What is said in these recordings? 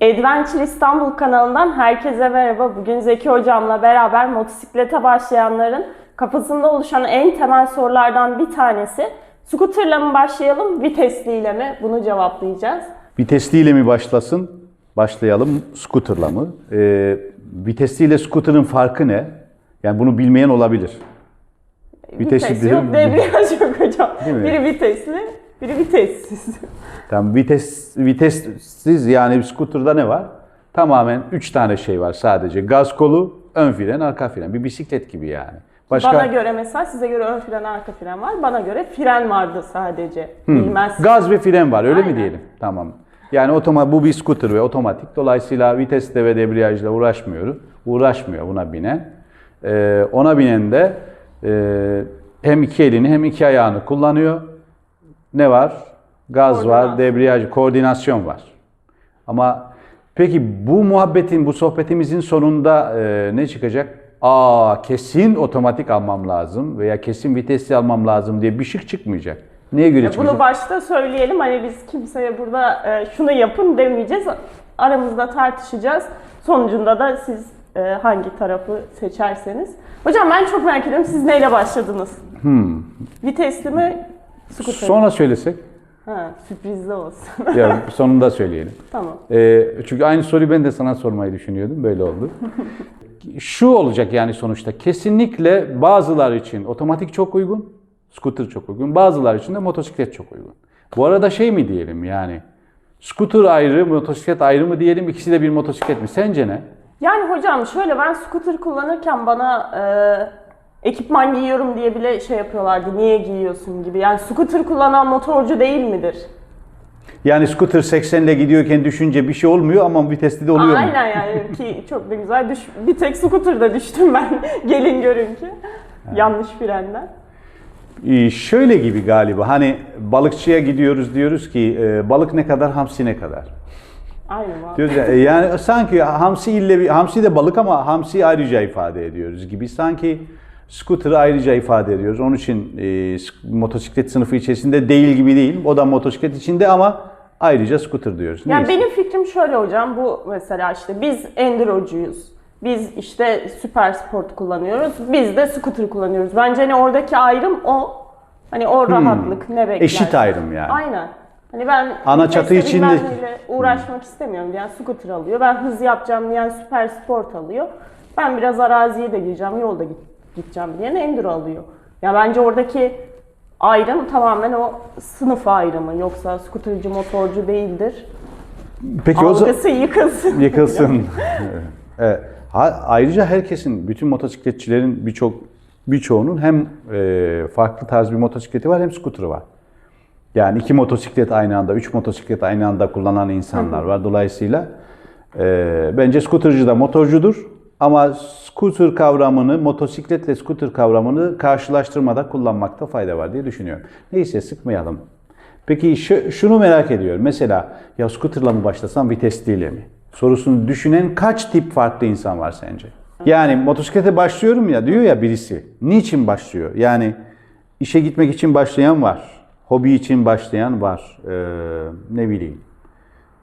Adventure İstanbul kanalından herkese merhaba. Bugün Zeki Hocam'la beraber motosiklete başlayanların kafasında oluşan en temel sorulardan bir tanesi Scooter'la mı başlayalım, vitesliyle mi? Bunu cevaplayacağız. Vitesliyle mi başlasın? Başlayalım. Scooter'la mı? Ee, vitesliyle scooter'ın farkı ne? Yani bunu bilmeyen olabilir. Vitesli Vites yok, debriyaj yok hocam. Biri vitesli, biri vitessiz. Tamam, vites vitessiz yani scooter'da ne var? Tamamen 3 tane şey var sadece. Gaz kolu, ön fren, arka fren. Bir bisiklet gibi yani. Başka Bana göre mesela size göre ön fren, arka fren var. Bana göre fren vardı sadece. Bilmez. gaz ve fren var öyle Aynen. mi diyelim? Tamam. Yani otoma, bu bir scooter ve otomatik. Dolayısıyla vitesle ve debriyajla uğraşmıyor. Uğraşmıyor buna binen. Ee, ona binen de e, hem iki elini hem iki ayağını kullanıyor. Ne var? Gaz var, debriyaj, koordinasyon var. Ama peki bu muhabbetin, bu sohbetimizin sonunda e, ne çıkacak? Aa kesin otomatik almam lazım veya kesin vitesli almam lazım diye bir şık çıkmayacak. Neye göre çıkacak? Bunu başta söyleyelim. Hani biz kimseye burada e, şunu yapın demeyeceğiz. Aramızda tartışacağız. Sonucunda da siz e, hangi tarafı seçerseniz. Hocam ben çok merak ediyorum. Siz neyle başladınız? Vitesli mi? Scooter? Sonra söylesek. Ha, sürprizli olsun. Ya sonunda söyleyelim. tamam. Ee, çünkü aynı soruyu ben de sana sormayı düşünüyordum. Böyle oldu. Şu olacak yani sonuçta. Kesinlikle bazılar için otomatik çok uygun. Scooter çok uygun. Bazılar için de motosiklet çok uygun. Bu arada şey mi diyelim yani? Scooter ayrı, motosiklet ayrı mı diyelim? İkisi de bir motosiklet mi? Sence ne? Yani hocam şöyle ben scooter kullanırken bana e, ekipman giyiyorum diye bile şey yapıyorlardı. Niye giyiyorsun gibi. Yani scooter kullanan motorcu değil midir? Yani scooter 80 ile gidiyorken düşünce bir şey olmuyor ama vitesli de oluyor mu? Aynen yani ki çok da güzel. Düş, bir tek scooter'da düştüm ben. Gelin görün ki. Yanlış frenden. Ee, şöyle gibi galiba hani balıkçıya gidiyoruz diyoruz ki e, balık ne kadar hamsi ne kadar. Aynen abi. Diyoruz ya, e, yani sanki hamsi ille bir hamsi de balık ama hamsi ayrıca ifade ediyoruz gibi. Sanki scooter'ı ayrıca ifade ediyoruz. Onun için e, motosiklet sınıfı içerisinde değil gibi değil. O da motosiklet içinde ama ayrıca scooter diyoruz. Yani Neyse. benim fikrim şöyle hocam. Bu mesela işte biz endurocuyuz. Biz işte süper sport kullanıyoruz. Biz de scooter kullanıyoruz. Bence hani oradaki ayrım o. Hani o rahatlık ne beklersin. Hmm. Eşit ayrım yani. Aynen. Hani ben Ana çatı içinde- uğraşmak istemiyorum diyen scooter alıyor. Ben hız yapacağım diyen süper sport alıyor. Ben biraz araziye de gireceğim, yolda git, gideceğim diyen enduro alıyor. Ya bence oradaki ayrım tamamen o sınıf ayrımı. Yoksa scootercı motorcu değildir. Peki o Algısı yıkılsın. yıkılsın. evet. Ayrıca herkesin, bütün motosikletçilerin birçok birçoğunun hem e, farklı tarz bir motosikleti var hem scooter'ı var. Yani iki motosiklet aynı anda, üç motosiklet aynı anda kullanan insanlar var. Dolayısıyla e, bence scootercı da motorcudur. Ama scooter kavramını, motosikletle scooter kavramını karşılaştırmada kullanmakta fayda var diye düşünüyorum. Neyse sıkmayalım. Peki şu- şunu merak ediyorum. Mesela ya scooterla mı başlasam vitesliyle mi? Sorusunu düşünen kaç tip farklı insan var sence? Yani motosiklete başlıyorum ya diyor ya birisi. Niçin başlıyor? Yani işe gitmek için başlayan var. Hobi için başlayan var. Ee, ne bileyim.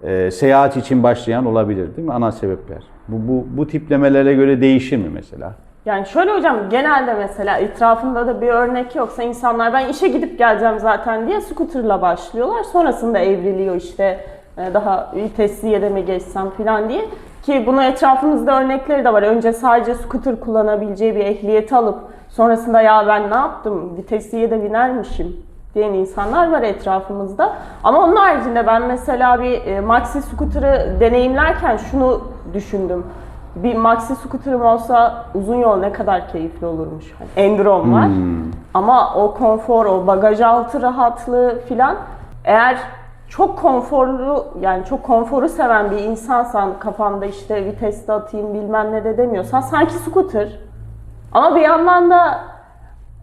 Ee, seyahat için başlayan olabilir değil mi? Ana sebepler. Bu, bu, bu tiplemelere göre değişir mi mesela? Yani şöyle hocam genelde mesela etrafında da bir örnek yoksa insanlar ben işe gidip geleceğim zaten diye scooterla başlıyorlar. Sonrasında evriliyor işte e, daha vitesliye de mi geçsem falan diye. Ki bunun etrafımızda örnekleri de var. Önce sadece scooter kullanabileceği bir ehliyeti alıp sonrasında ya ben ne yaptım vitesliye de binermişim diyen insanlar var etrafımızda. Ama onun haricinde ben mesela bir e, maxi scooter'ı deneyimlerken şunu düşündüm. Bir maxi scooter'ım olsa uzun yol ne kadar keyifli olurmuş. Hani Enduro'm var. Ama o konfor, o bagaj altı rahatlığı filan eğer çok konforlu yani çok konforu seven bir insansan kafamda işte viteste atayım bilmem ne de demiyorsan sanki scooter. Ama bir yandan da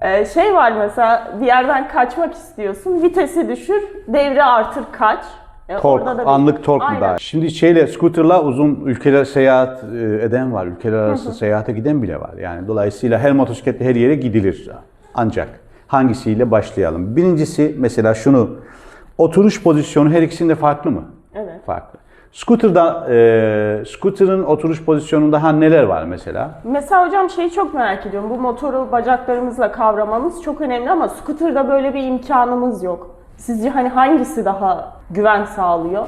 ee, şey var mesela bir yerden kaçmak istiyorsun, vitesi düşür, devri artır kaç. Ee, Tork, orada da bir- anlık tork mu Aynen. daha? Şimdi şeyle, scooter'la uzun ülkeler seyahat e, eden var. Ülkeler arası seyahate giden bile var. Yani dolayısıyla her motosikletle her yere gidilir. Ancak hangisiyle başlayalım? Birincisi mesela şunu, oturuş pozisyonu her ikisinde farklı mı? Evet. Farklı. Scooter'da, e, scooter'ın oturuş pozisyonunda ha neler var mesela? Mesela hocam şeyi çok merak ediyorum. Bu motoru bacaklarımızla kavramamız çok önemli ama scooter'da böyle bir imkanımız yok. Sizce hani hangisi daha güven sağlıyor?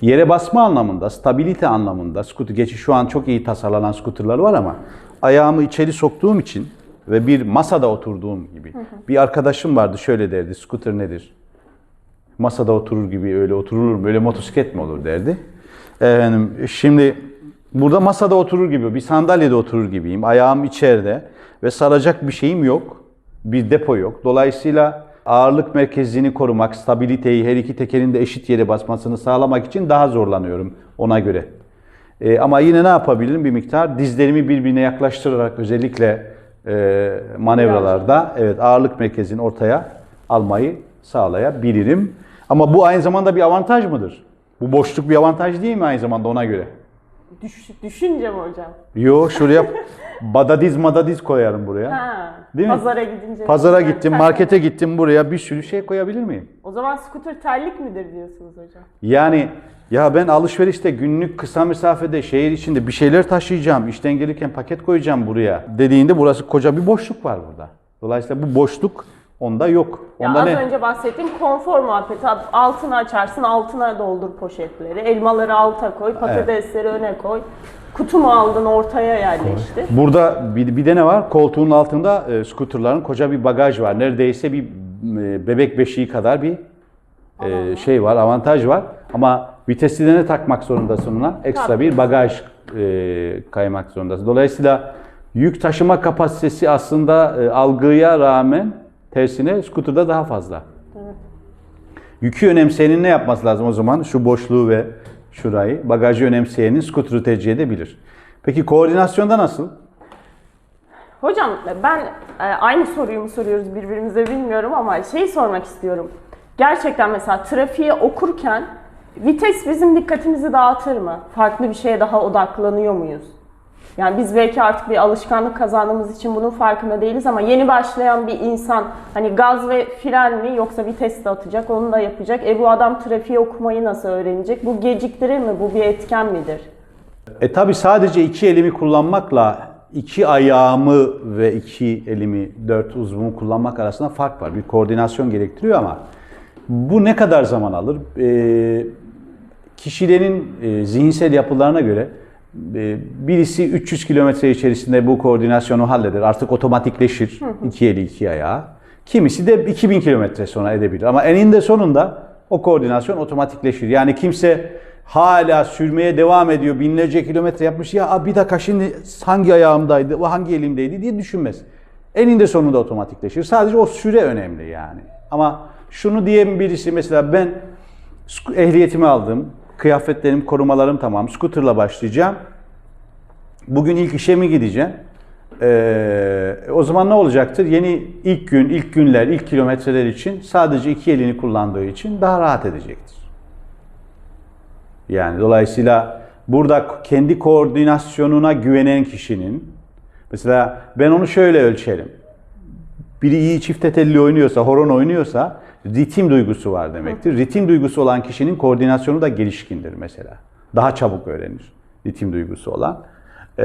Yere basma anlamında, stabilite anlamında scooter, geçi şu an çok iyi tasarlanan scooterlar var ama ayağımı içeri soktuğum için ve bir masada oturduğum gibi. Bir arkadaşım vardı şöyle derdi, scooter nedir? Masada oturur gibi öyle oturulur mu, öyle motosiklet mi olur derdi. Efendim, şimdi burada masada oturur gibi, bir sandalyede oturur gibiyim. Ayağım içeride ve saracak bir şeyim yok. Bir depo yok. Dolayısıyla ağırlık merkezini korumak, stabiliteyi, her iki tekerin de eşit yere basmasını sağlamak için daha zorlanıyorum ona göre. E, ama yine ne yapabilirim bir miktar? Dizlerimi birbirine yaklaştırarak özellikle e, manevralarda evet ağırlık merkezini ortaya almayı sağlayabilirim. Ama bu aynı zamanda bir avantaj mıdır? Bu boşluk bir avantaj değil mi aynı zamanda ona göre? Düş, düşünce mi hocam? Yo şuraya badadiz madadiz koyarım buraya. Ha, Değil mi? pazara gidince. Pazara Yani gittim, ter- markete gittim buraya bir sürü şey koyabilir miyim? O zaman scooter terlik midir diyorsunuz hocam? Yani ya ben alışverişte günlük kısa mesafede şehir içinde bir şeyler taşıyacağım, işten gelirken paket koyacağım buraya dediğinde burası koca bir boşluk var burada. Dolayısıyla bu boşluk onda yok. Ya Onda az ne? önce bahsettiğim konfor muhabbeti. Altını açarsın, altına doldur poşetleri. Elmaları alta koy, patatesleri öne koy. Kutu mu aldın ortaya yerleştir. Burada bir, bir de ne var? Koltuğun altında e, skuterların koca bir bagaj var. Neredeyse bir e, bebek beşiği kadar bir e, şey var, avantaj var. Ama viteslilerine takmak zorundasın ona. Ekstra Tabii. bir bagaj e, kaymak zorundasın. Dolayısıyla yük taşıma kapasitesi aslında e, algıya rağmen tersine skuterda daha fazla. Yükü önemseyenin ne yapması lazım o zaman? Şu boşluğu ve şurayı. Bagajı önemseyenin skuterı tercih edebilir. Peki koordinasyonda nasıl? Hocam ben e, aynı soruyu mu soruyoruz birbirimize bilmiyorum ama şeyi sormak istiyorum. Gerçekten mesela trafiği okurken vites bizim dikkatimizi dağıtır mı? Farklı bir şeye daha odaklanıyor muyuz? Yani biz belki artık bir alışkanlık kazandığımız için bunun farkında değiliz ama yeni başlayan bir insan hani gaz ve fren mi yoksa vites de atacak onu da yapacak. E bu adam trafiği okumayı nasıl öğrenecek? Bu geciktirir mi? Bu bir etken midir? E tabi sadece iki elimi kullanmakla iki ayağımı ve iki elimi, dört uzvumu kullanmak arasında fark var. Bir koordinasyon gerektiriyor ama bu ne kadar zaman alır? E, kişilerin e, zihinsel yapılarına göre birisi 300 kilometre içerisinde bu koordinasyonu halleder. Artık otomatikleşir iki eli iki ayağı. Kimisi de 2000 kilometre sonra edebilir. Ama eninde sonunda o koordinasyon otomatikleşir. Yani kimse hala sürmeye devam ediyor. Binlerce kilometre yapmış. Ya "Aa, bir dakika şimdi hangi ayağımdaydı, hangi elimdeydi diye düşünmez. Eninde sonunda otomatikleşir. Sadece o süre önemli yani. Ama şunu diyen birisi mesela ben ehliyetimi aldım. Kıyafetlerim, korumalarım tamam. Scooter'la başlayacağım. Bugün ilk işe mi gideceğim? Ee, o zaman ne olacaktır? Yeni ilk gün, ilk günler, ilk kilometreler için sadece iki elini kullandığı için daha rahat edecektir. Yani dolayısıyla burada kendi koordinasyonuna güvenen kişinin mesela ben onu şöyle ölçerim. Biri iyi çifte telli oynuyorsa, horon oynuyorsa ritim duygusu var demektir. Ritim duygusu olan kişinin koordinasyonu da gelişkindir mesela. Daha çabuk öğrenir ritim duygusu olan. Ee,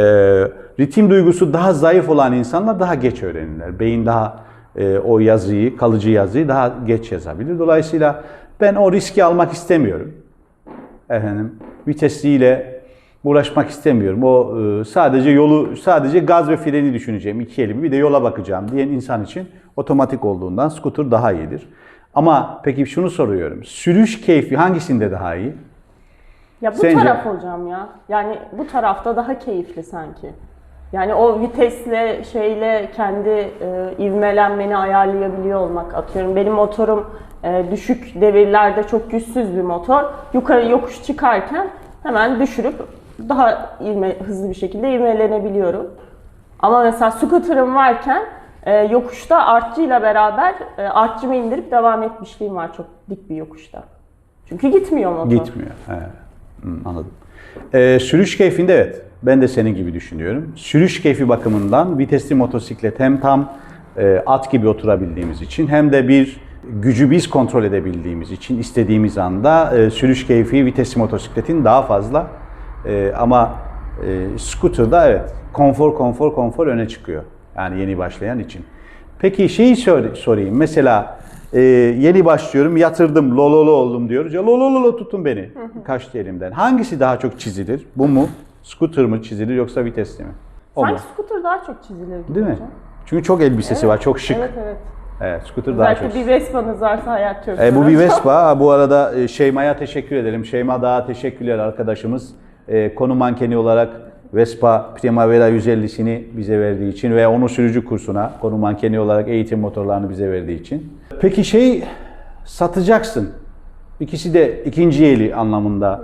ritim duygusu daha zayıf olan insanlar daha geç öğrenirler. Beyin daha e, o yazıyı, kalıcı yazıyı daha geç yazabilir. Dolayısıyla ben o riski almak istemiyorum efendim vitesliyle uğraşmak istemiyorum. O e, sadece yolu sadece gaz ve freni düşüneceğim iki elimi bir de yola bakacağım diyen insan için otomatik olduğundan scooter daha iyidir. Ama peki şunu soruyorum. Sürüş keyfi hangisinde daha iyi? Ya bu Sence? taraf hocam ya. Yani bu tarafta daha keyifli sanki. Yani o vitesle şeyle kendi e, ivmelenmeni ayarlayabiliyor olmak. Atıyorum benim motorum e, düşük devirlerde çok güçsüz bir motor. Yukarı yokuş çıkarken hemen düşürüp daha ivme, hızlı bir şekilde ivmelenebiliyorum. Ama mesela scooter'ım varken e, yokuşta artçıyla beraber e, artçımı indirip devam etmişliğim var çok dik bir yokuşta. Çünkü gitmiyor motor. Gitmiyor. He. Hı, anladım. Ee, sürüş keyfinde evet. Ben de senin gibi düşünüyorum. Sürüş keyfi bakımından vitesli motosiklet hem tam e, at gibi oturabildiğimiz için hem de bir gücü biz kontrol edebildiğimiz için istediğimiz anda e, sürüş keyfi vitesi motosikletin daha fazla. E, ama e, scooter'da evet konfor konfor konfor öne çıkıyor. Yani yeni başlayan için. Peki şeyi sor- sorayım. Mesela e, yeni başlıyorum, yatırdım, lololo oldum diyoruz. Ya lololo tutun beni. Kaçtı elimden. Hangisi daha çok çizilir? Bu mu? Scooter mı çizilir yoksa vitesli mi? O mu? Sanki scooter daha çok çizilir gibi Değil mi? hocam. Çünkü çok elbisesi var, çok şık. Evet evet. Evet, scooter daha çok. Bir Vespa'nız varsa hayat çok E, bu bir. Vespa. Bu arada e, Şeyma'ya teşekkür ederim. Şeyma daha teşekkürler arkadaşımız. E, konu mankeni olarak Vespa Primavera 150'sini bize verdiği için ve onu sürücü kursuna konu mankeni olarak eğitim motorlarını bize verdiği için. Peki şey satacaksın. İkisi de ikinci eli anlamında.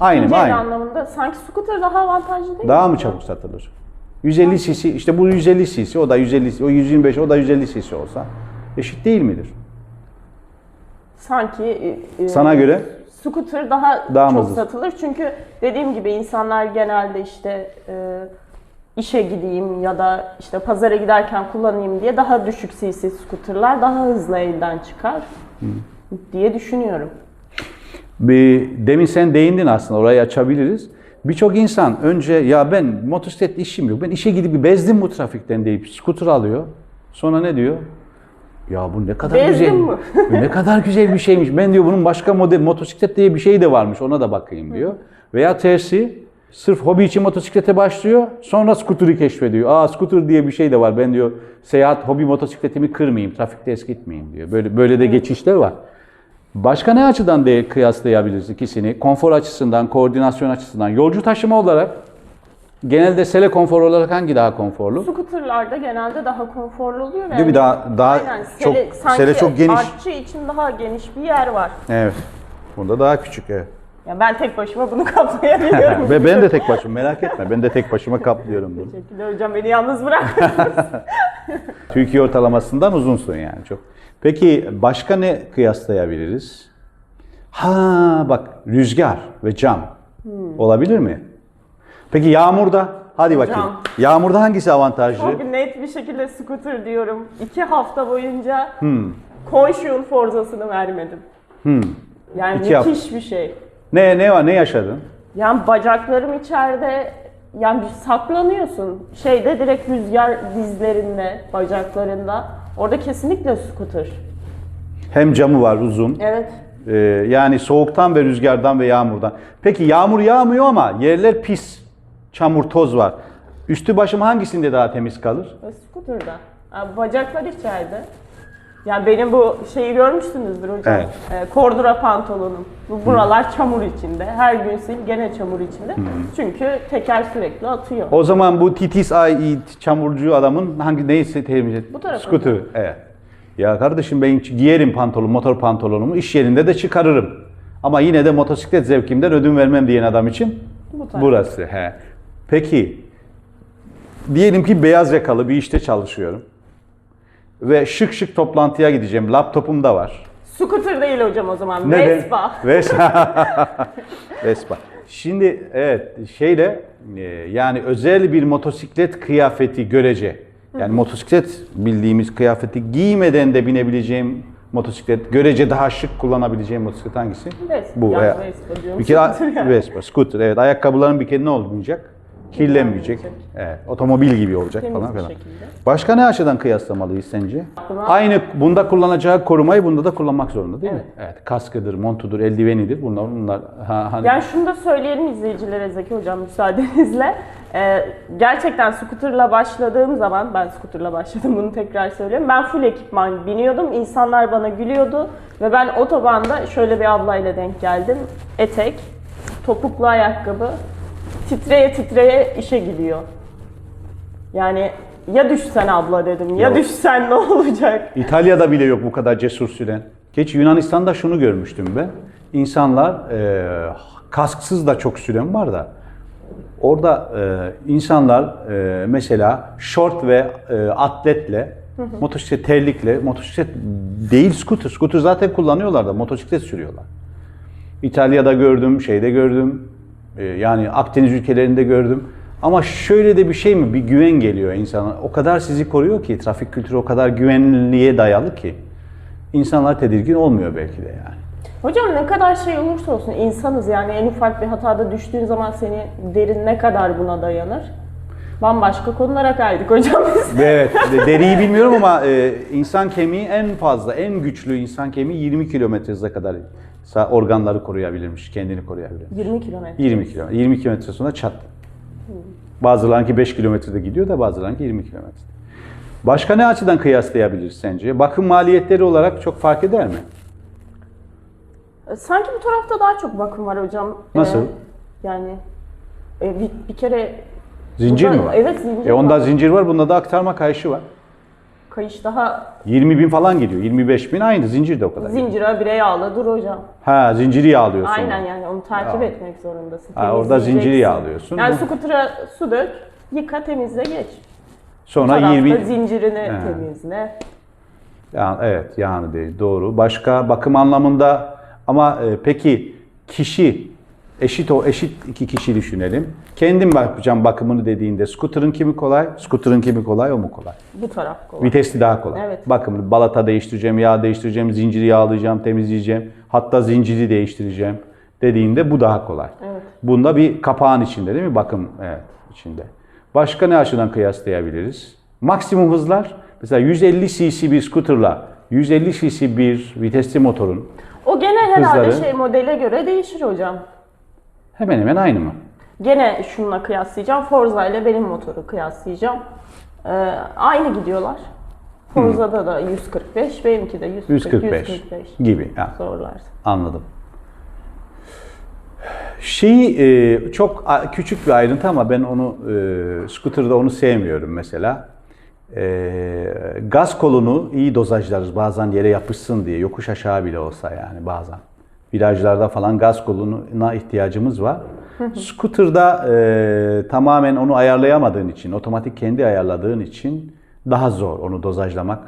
Aynı mı? Aynı. anlamında sanki scooter daha avantajlı değil Daha mi? mı çabuk satılır? 150 cc, işte bu 150 cc, o da 150 o 125, o da 150 cc olsa eşit değil midir? Sanki e, e, Sana göre? Scooter daha, Daha çok satılır. Çünkü dediğim gibi insanlar genelde işte e, işe gideyim ya da işte pazara giderken kullanayım diye daha düşük cc scooterlar daha hızlı elden çıkar diye düşünüyorum. Bir, demin sen değindin aslında orayı açabiliriz. Birçok insan önce ya ben motosiklet işim yok. Ben işe gidip bezdim bu trafikten deyip skuter alıyor. Sonra ne diyor? Ya bu ne kadar Bezdim güzel. mi? bu ne kadar güzel bir şeymiş. Ben diyor bunun başka model motosiklet diye bir şey de varmış. Ona da bakayım diyor. Veya tersi sırf hobi için motosiklete başlıyor. Sonra skuteri keşfediyor. Aa skuter diye bir şey de var. Ben diyor seyahat hobi motosikletimi kırmayayım, trafikte eskitmeyeyim diyor. Böyle böyle de geçişler var. Başka ne açıdan de kıyaslayabiliriz ikisini? Konfor açısından, koordinasyon açısından. Yolcu taşıma olarak genelde sele konfor olarak hangi daha konforlu? Scooterlarda genelde daha konforlu oluyor. Değil mi? Daha daha Aynen, çok sele, sanki sele çok geniş. artçı için daha geniş bir yer var. Evet. Bunda daha küçük evet. Ya ben tek başıma bunu kaplayabiliyorum. Ve ben de tek başıma merak etme. Ben de tek başıma kaplıyorum bunu. Teşekkürler hocam beni yalnız bırakmadınız. Türkiye ortalamasından uzunsun yani çok. Peki başka ne kıyaslayabiliriz? Ha bak rüzgar ve cam. Olabilir mi? Peki yağmurda? Hadi bakayım. Cam. Yağmurda hangisi avantajlı? Çok net bir şekilde scooter diyorum. İki hafta boyunca Hmm. Konşun forzasını vermedim. Yani İki hafta. müthiş bir şey. Ne ne var? Ne yaşadın? Yani bacaklarım içeride yani saklanıyorsun. Şeyde direkt rüzgar dizlerinde, bacaklarında. Orada kesinlikle scooter. Hem camı var uzun. Evet. Ee, yani soğuktan ve rüzgardan ve yağmurdan. Peki yağmur yağmıyor ama yerler pis. Çamur, toz var. Üstü başım hangisinde daha temiz kalır? Ve scooter'da. Yani bacaklar içeride. Yani benim bu şeyi görmüşsünüzdür hocam. Evet. Ee, kordura pantolonum. Bu buralar çamur içinde. Her gün sil gene çamur içinde. Çünkü teker sürekli atıyor. O zaman bu titiz ay çamurcu adamın hangi neyse temiz Bu tarafı. Scooter. Evet. Ya kardeşim ben giyerim pantolon, motor pantolonumu iş yerinde de çıkarırım. Ama yine de motosiklet zevkimden ödün vermem diyen adam için Bu burası. He. Peki diyelim ki beyaz yakalı bir işte çalışıyorum. Ve şık şık toplantıya gideceğim. Laptopum da var. Scooter değil hocam o zaman. Ne Vespa. Vespa. Vespa. Şimdi evet şeyle e, yani özel bir motosiklet kıyafeti görece. Yani motosiklet bildiğimiz kıyafeti giymeden de binebileceğim motosiklet görece daha şık kullanabileceğim motosiklet hangisi? Vespa. Bu. Yani evet. Vespa diyorum. Bir kere. Vespa, scooter. Evet ayakkabıların bir kere ne olmayacak? Kirlenmeyecek. Evet. Otomobil gibi olacak Temiz falan bir filan. şekilde. Başka ne açıdan kıyaslamalıyız sence? Aklıma- Aynı bunda kullanacağı korumayı bunda da kullanmak zorunda değil mi? Evet. Evet. Kaskıdır, montudur, eldivenidir. Bunlar bunlar ha, hani Yani şunu da söyleyelim izleyicilere Zeki Hocam müsaadenizle. Ee, gerçekten scooterla başladığım zaman, ben scooterla başladım bunu tekrar söylüyorum. Ben full ekipman biniyordum, insanlar bana gülüyordu. Ve ben otobanda şöyle bir ablayla denk geldim. Etek, topuklu ayakkabı, titreye titreye işe gidiyor. Yani ya düşsen abla dedim, ya Yok. düşsen ne olacak? İtalya'da bile yok bu kadar cesur süren. Geç Yunanistan'da şunu görmüştüm ben. İnsanlar e, kasksız da çok süren var da orada e, insanlar e, mesela şort ve e, atletle motosiklet terlikle motosiklet değil scooter. Scooter zaten kullanıyorlar da motosiklet sürüyorlar. İtalya'da gördüm, şeyde gördüm. E, yani Akdeniz ülkelerinde gördüm. Ama şöyle de bir şey mi? Bir güven geliyor insana. O kadar sizi koruyor ki, trafik kültürü o kadar güvenliğe dayalı ki. insanlar tedirgin olmuyor belki de yani. Hocam ne kadar şey olursa olsun insanız yani en ufak bir hatada düştüğün zaman seni derin ne kadar buna dayanır? Bambaşka konulara kaydık hocam biz. Evet, de- deriyi bilmiyorum ama e, insan kemiği en fazla, en güçlü insan kemiği 20 kilometre hıza kadar organları koruyabilirmiş, kendini koruyabilir. 20 kilometre. 20 kilometre. 20 kilometre sonra çat. Bazılarınki 5 kilometrede gidiyor da bazılarınki 20 kilometre. Başka ne açıdan kıyaslayabiliriz sence? Bakım maliyetleri olarak çok fark eder mi? Sanki bu tarafta daha çok bakım var hocam. Nasıl? Ee, yani e, bir, bir kere Zincir Burada- mi var? Evet zincir E onda var. zincir var, bunda da aktarma kayışı var. Kayış daha 20 bin falan gidiyor. 25 bin aynı. Zincir de o kadar. zincire bire yağlı dur hocam. Ha zinciri yağlıyorsun. Aynen yani onu takip etmek zorundasın. Ha, orada Temizleyeceksin. zinciri yağlıyorsun. Yani Bu- skutura su dök, yıka temizle geç. Sonra Tarafta 20 zincirini He. temizle. Yani, evet yani değil doğru. Başka bakım anlamında ama e, peki kişi eşit o eşit iki kişi düşünelim. Kendim yapacağım bakımını dediğinde scooter'ın kimi kolay? Scooter'ın kimi kolay o mu kolay? Bu taraf kolay. Vitesli daha kolay. Evet. Bakımını balata değiştireceğim, yağ değiştireceğim, zinciri yağlayacağım, temizleyeceğim. Hatta zinciri değiştireceğim dediğinde bu daha kolay. Evet. Bunda bir kapağın içinde değil mi? Bakım evet içinde. Başka ne açıdan kıyaslayabiliriz? Maksimum hızlar mesela 150 cc bir scooter'la 150 cc bir vitesli motorun O gene herhalde Hızları. şey modele göre değişir hocam. Hemen hemen aynı mı? Gene şununla kıyaslayacağım. Forza ile benim motoru kıyaslayacağım. Ee, aynı gidiyorlar. Forza'da da 145, benimki de 140, 145, 145 gibi. Ha, zorlar. anladım. Şeyi e, çok küçük bir ayrıntı ama ben onu e, scooter'da onu sevmiyorum mesela. E, gaz kolunu iyi dozajlarız bazen yere yapışsın diye yokuş aşağı bile olsa yani bazen. Virajlarda falan gaz koluna ihtiyacımız var. Scooter'da e, tamamen onu ayarlayamadığın için, otomatik kendi ayarladığın için daha zor onu dozajlamak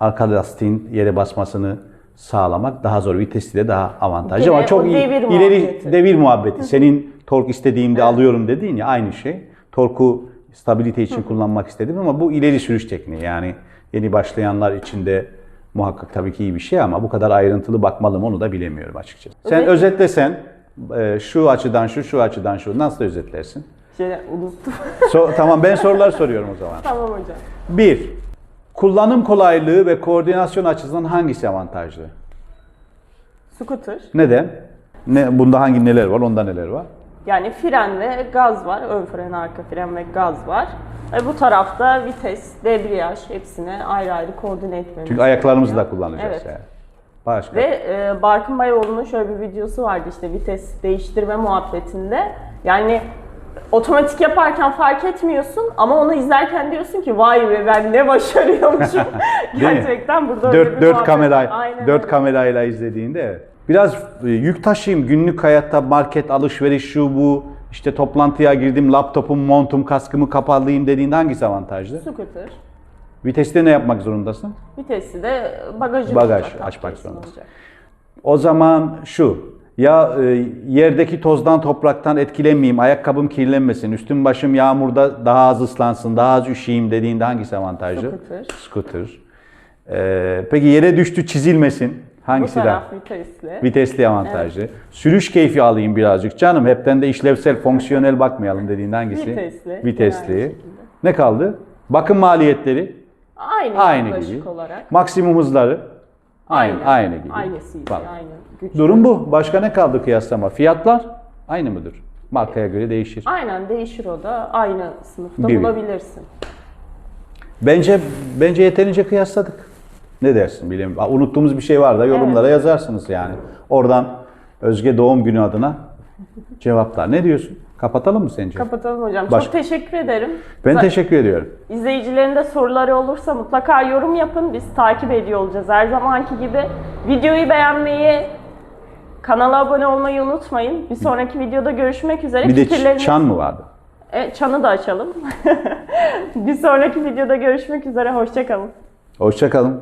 arka lastiğin yere basmasını sağlamak daha zor. Vitesli de daha avantajlı ama çok iyi- devir ileri muhabbeti. devir muhabbeti. Senin tork istediğimde alıyorum dediğin ya aynı şey. Torku stabilite için kullanmak istedim ama bu ileri sürüş tekniği. Yani yeni başlayanlar için de muhakkak tabii ki iyi bir şey ama bu kadar ayrıntılı bakmalı mı onu da bilemiyorum açıkçası. Sen Özet- özetlesen e, şu açıdan şu şu açıdan şu nasıl özetlersin? Şey unuttum. So- tamam ben sorular soruyorum o zaman. tamam hocam. Bir, kullanım kolaylığı ve koordinasyon açısından hangisi avantajlı? Scooter. Neden? Ne, bunda hangi neler var, onda neler var? Yani fren ve gaz var. Ön fren, arka fren ve gaz var. E bu tarafta vites, debriyaj hepsine ayrı ayrı koordine etmemiz Çünkü ayaklarımızı da kullanacağız Evet. yani. Başka? Ve e, Barkın Bayoğlu'nun şöyle bir videosu vardı işte vites değiştirme muhabbetinde. Yani otomatik yaparken fark etmiyorsun ama onu izlerken diyorsun ki vay be ben ne başarıyormuşum. Gerçekten burada öyle dört, bir dört muhabbet kamera, var. Aynen dört öyle. kamerayla izlediğinde evet. Biraz e, yük taşıyayım, günlük hayatta market alışveriş şu bu, işte toplantıya girdim, laptopum, montum, kaskımı kapalıyım dediğinde hangisi avantajlı? Scooter. Viteste ne yapmak zorundasın? Vitesi de bagajı Bagaj olacak, açmak zorundasın. olacak. O zaman şu, ya e, yerdeki tozdan topraktan etkilenmeyeyim, ayakkabım kirlenmesin, üstüm başım yağmurda daha az ıslansın, daha az üşüyeyim dediğinde hangisi avantajlı? Scooter. Scooter. E, peki yere düştü çizilmesin, Bu hangisi daha? taraf vitesli. Vitesli avantajlı. Sürüş keyfi alayım birazcık canım, hepten de işlevsel, fonksiyonel bakmayalım dediğinde hangisi? Vitesli. Vitesli. Aynı. Ne kaldı? Bakım maliyetleri Aynı, aynı gibi. olarak. Maksimum hızları aynı, aynı, gibi. Aynısıydı, Falan. aynı. Güç. Durum bu. Başka ne kaldı kıyaslama? Fiyatlar aynı mıdır? Markaya göre değişir. Aynen değişir o da. Aynı sınıfta Gibi. bulabilirsin. Bence bence yeterince kıyasladık. Ne dersin bilemiyorum. Unuttuğumuz bir şey var da yorumlara yazarsınız yani. Oradan Özge doğum günü adına cevaplar. Ne diyorsun? Kapatalım mı sence? Kapatalım hocam. Baş- Çok teşekkür ederim. ben Za- teşekkür ediyorum. İzleyicilerin de soruları olursa mutlaka yorum yapın. Biz takip ediyor olacağız her zamanki gibi. Videoyu beğenmeyi, kanala abone olmayı unutmayın. Bir sonraki videoda görüşmek üzere. Bir de çan mı vardı? E, çanı da açalım. bir sonraki videoda görüşmek üzere. Hoşçakalın. Hoşçakalın.